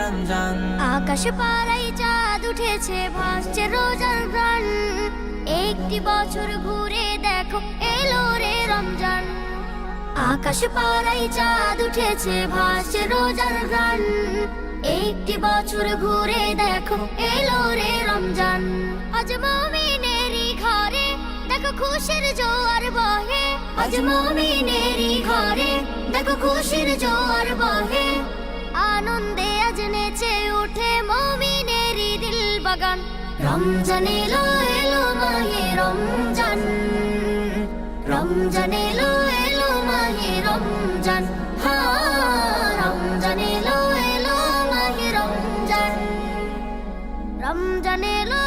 রমজান। আকাশ পাড়াই চাঁদ উঠেছে, ভাসছে রোজার প্রাণ। একটি বছর ঘুরে দেখো, এলো রে রমজান। আকাশ পাড়াই চাঁদ উঠেছে, ভাসছে রোজার প্রাণ। একটি বছর ঘুরে দেখো, এলো রে রমজান। আজ মমিনেরই ঘরে, দেখো খুশির জোয়ার বহে। আজ মমিনেরই দেখো খুশির জোয়ার বহে আনন্দে আজ নেচে উঠে মমিনেরই দিল বাগান রমজান এলো এলো মাহে রমজান রমজান এলো এলো মাহে রমজান হা রমজান এলো এলো মাহে রমজান রমজান এলো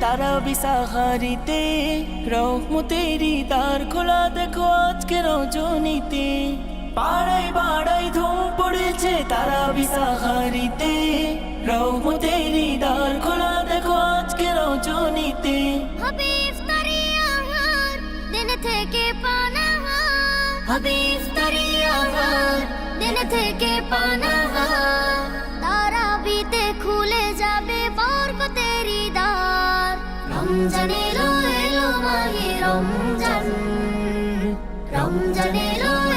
তারা বিসাহারিতে রহমতেরি দ্বার খোলা দেখো আজকে রজনীতে। পাড়ায় পাড়ায় ধুম পড়েছে তারা বিসাহারিতে রহমতেরি দ্বার খোলা দেখো আজকে রজনীতে। হবে ইফতারি আহার দিন থেকে পানাহার। হবে ইফতারি আহার। দিন থেকে পানাহার। রমজান এলো এলো মাহে রমজান রমজান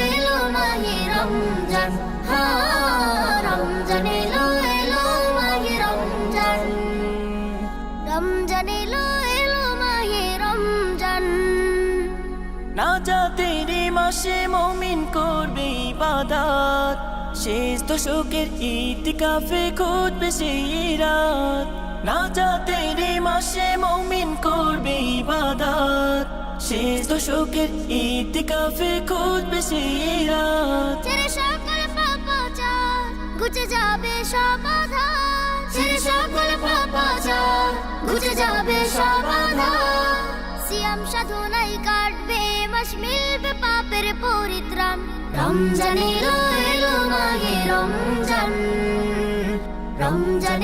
এলো মাহে রমজান হা এলো মাহে রমজান রমজান এলো মাহে রমজান না যাতেরি মাসে মমিন করবে শেষ দশকের খুঁজবে সেই রাত না যাতেরি মাসে মমিন করবে ইবাদাত শেষ দশকের ইতিকাফে খুঁজবে সেই রাত ছেড়ে সকল পাপাচার ঘুচে যাবে সব আধার ছেড়ে সকল পাপাচার ঘুচে যাবে সব আধার সিয়াম সাধনাই কাটবে মাস মিলবে পাপের পরিত্রাণ রমজান এলো মাহে রমজান রমজান